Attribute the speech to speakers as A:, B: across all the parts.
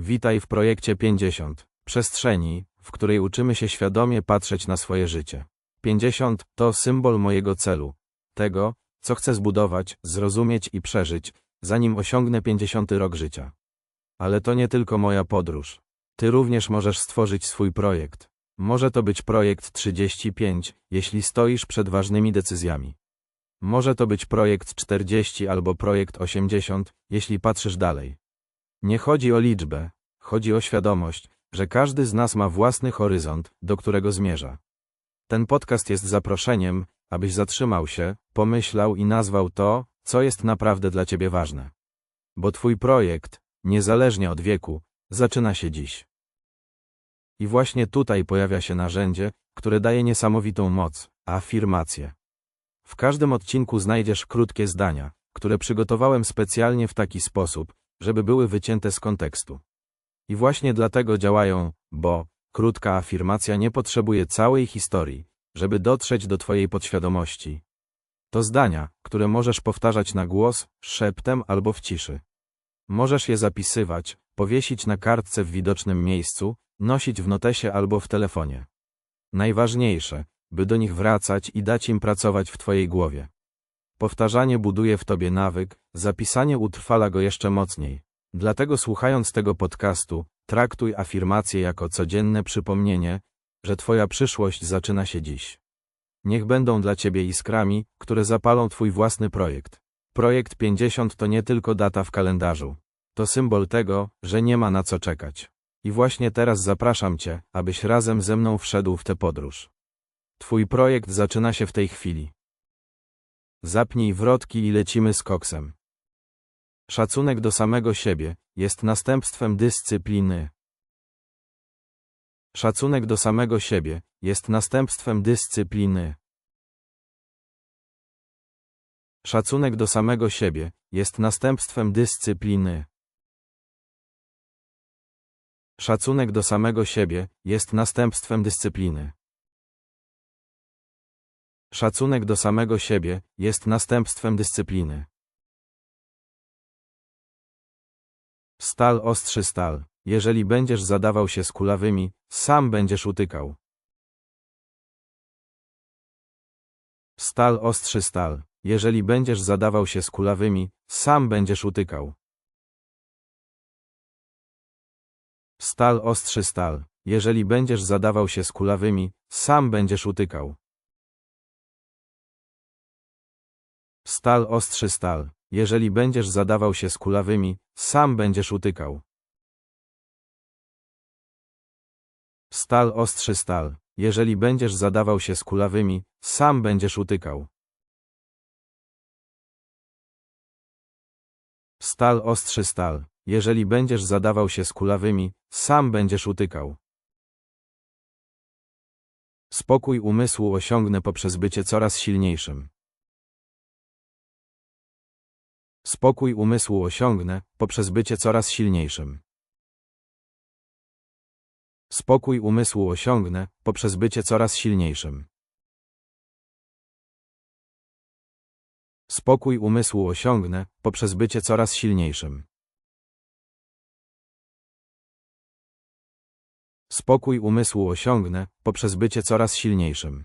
A: Witaj w projekcie 50. Przestrzeni, w której uczymy się świadomie patrzeć na swoje życie. 50 to symbol mojego celu. Tego, co chcę zbudować, zrozumieć i przeżyć, zanim osiągnę 50 rok życia. Ale to nie tylko moja podróż. Ty również możesz stworzyć swój projekt. Może to być projekt 35, jeśli stoisz przed ważnymi decyzjami. Może to być projekt 40 albo projekt 80, jeśli patrzysz dalej. Nie chodzi o liczbę, chodzi o świadomość, że każdy z nas ma własny horyzont, do którego zmierza. Ten podcast jest zaproszeniem, abyś zatrzymał się, pomyślał i nazwał to, co jest naprawdę dla ciebie ważne. Bo twój projekt, niezależnie od wieku, zaczyna się dziś. I właśnie tutaj pojawia się narzędzie, które daje niesamowitą moc afirmacje. W każdym odcinku znajdziesz krótkie zdania, które przygotowałem specjalnie w taki sposób, żeby były wycięte z kontekstu. I właśnie dlatego działają, bo krótka afirmacja nie potrzebuje całej historii, żeby dotrzeć do Twojej podświadomości. To zdania, które możesz powtarzać na głos, szeptem albo w ciszy. Możesz je zapisywać, powiesić na kartce w widocznym miejscu, nosić w notesie albo w telefonie. Najważniejsze, by do nich wracać i dać im pracować w Twojej głowie. Powtarzanie buduje w Tobie nawyk, zapisanie utrwala go jeszcze mocniej. Dlatego słuchając tego podcastu, traktuj afirmacje jako codzienne przypomnienie, że Twoja przyszłość zaczyna się dziś. Niech będą dla Ciebie iskrami, które zapalą Twój własny projekt. Projekt 50 to nie tylko data w kalendarzu. To symbol tego, że nie ma na co czekać. I właśnie teraz zapraszam Cię, abyś razem ze mną wszedł w tę podróż. Twój projekt zaczyna się w tej chwili. Zapnij wrotki i lecimy z koksem. Szacunek do samego siebie jest następstwem dyscypliny. Szacunek do samego siebie jest następstwem dyscypliny. Szacunek do samego siebie jest następstwem dyscypliny. Szacunek do samego siebie jest następstwem dyscypliny. Szacunek do samego siebie jest następstwem dyscypliny. Stal ostrzy stal. Jeżeli będziesz zadawał się z kulawymi, sam będziesz utykał. Stal ostrzy stal. Jeżeli będziesz zadawał się z kulawymi, sam będziesz utykał. Stal ostrzy stal. Jeżeli będziesz zadawał się z kulawymi, sam będziesz utykał. Stal ostrzy stal. Jeżeli będziesz zadawał się z kulawymi, sam będziesz utykał. Stal ostrzy stal. Jeżeli będziesz zadawał się z kulawymi, sam będziesz utykał. Stal ostrzy stal. Jeżeli będziesz zadawał się z kulawymi, sam będziesz utykał. Spokój umysłu osiągnę poprzez bycie coraz silniejszym. Spokój umysłu osiągnę poprzez bycie coraz silniejszym. Spokój umysłu osiągnę poprzez bycie coraz silniejszym. Spokój umysłu osiągnę poprzez bycie coraz silniejszym. Spokój umysłu osiągnę poprzez bycie coraz silniejszym.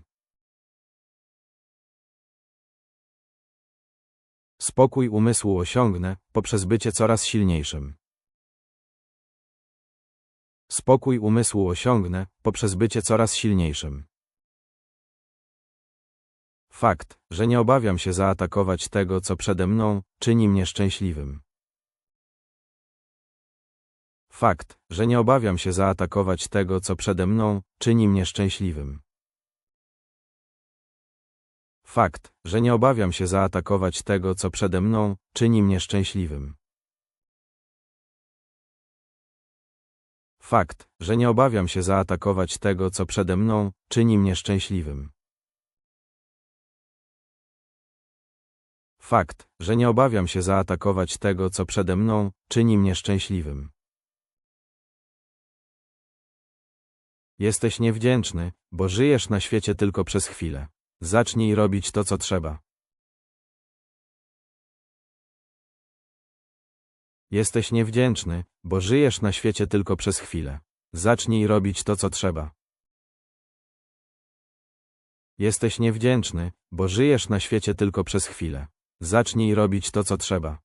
A: Spokój umysłu osiągnę poprzez bycie coraz silniejszym. Spokój umysłu osiągnę poprzez bycie coraz silniejszym. Fakt, że nie obawiam się zaatakować tego, co przede mną, czyni mnie szczęśliwym. Fakt, że nie obawiam się zaatakować tego, co przede mną, czyni mnie szczęśliwym. Fakt, że nie obawiam się zaatakować tego, co przede mną, czyni mnie szczęśliwym. Fakt, że nie obawiam się zaatakować tego, co przede mną, czyni mnie szczęśliwym. Fakt, że nie obawiam się zaatakować tego, co przede mną, czyni mnie szczęśliwym. Jesteś niewdzięczny, bo żyjesz na świecie tylko przez chwilę. Zacznij robić to, co trzeba. Jesteś niewdzięczny, bo żyjesz na świecie tylko przez chwilę. Zacznij robić to, co trzeba. Jesteś niewdzięczny, bo żyjesz na świecie tylko przez chwilę. Zacznij robić to, co trzeba.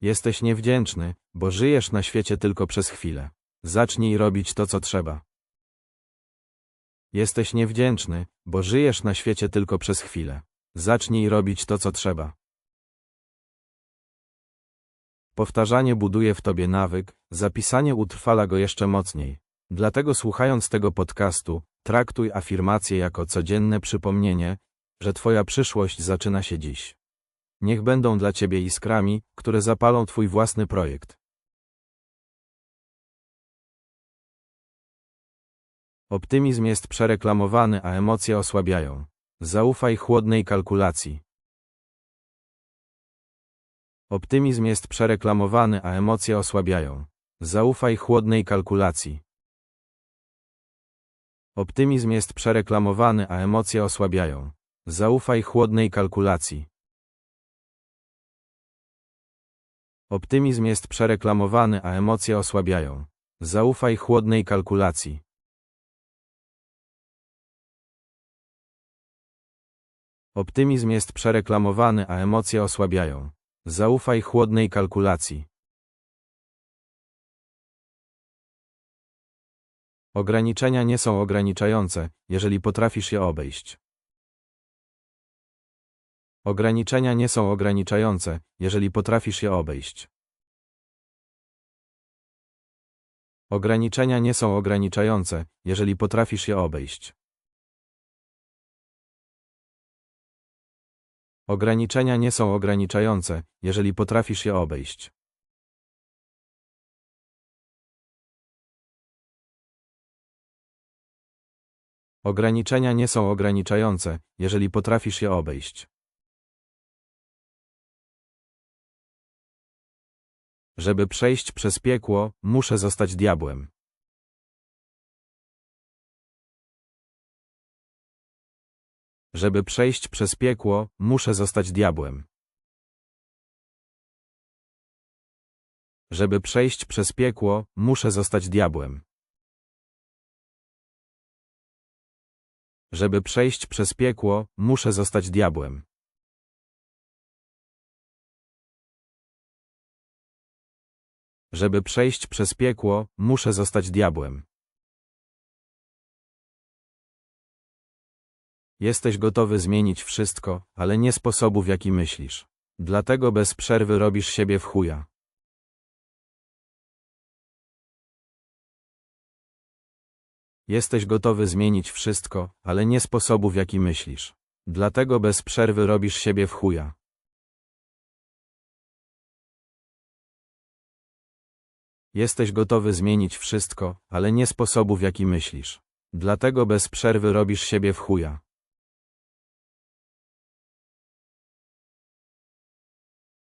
A: Jesteś niewdzięczny, bo żyjesz na świecie tylko przez chwilę. Zacznij robić to, co trzeba. Jesteś niewdzięczny, bo żyjesz na świecie tylko przez chwilę. Zacznij robić to, co trzeba. Powtarzanie buduje w tobie nawyk, zapisanie utrwala go jeszcze mocniej. Dlatego słuchając tego podcastu, traktuj afirmacje jako codzienne przypomnienie, że twoja przyszłość zaczyna się dziś. Niech będą dla ciebie iskrami, które zapalą twój własny projekt. Optymizm jest przereklamowany, a emocje osłabiają. Zaufaj chłodnej kalkulacji. Optymizm jest przereklamowany, a emocje osłabiają. Zaufaj chłodnej kalkulacji. Optymizm jest przereklamowany, a emocje osłabiają. Zaufaj chłodnej kalkulacji. Optymizm jest przereklamowany, a emocje osłabiają. Zaufaj chłodnej kalkulacji. Optymizm jest przereklamowany, a emocje osłabiają. Zaufaj chłodnej kalkulacji. Ograniczenia nie są ograniczające, jeżeli potrafisz je obejść. Ograniczenia nie są ograniczające, jeżeli potrafisz je obejść. Ograniczenia nie są ograniczające, jeżeli potrafisz je obejść. Ograniczenia nie są ograniczające, jeżeli potrafisz je obejść. Ograniczenia nie są ograniczające, jeżeli potrafisz je obejść. Żeby przejść przez piekło, muszę zostać diabłem. Żeby przejść przez piekło, muszę zostać diabłem. Żeby przejść przez piekło, muszę zostać diabłem. Żeby przejść przez piekło, muszę zostać diabłem. Żeby przejść przez piekło, muszę zostać diabłem. Jesteś gotowy zmienić wszystko, ale nie sposobu w jaki myślisz. Dlatego bez przerwy robisz siebie w chuja. Jesteś gotowy zmienić wszystko, ale nie sposobu w jaki myślisz. Dlatego bez przerwy robisz siebie w chuja. Jesteś gotowy zmienić wszystko, ale nie sposobu w jaki myślisz. Dlatego bez przerwy robisz siebie w chuja.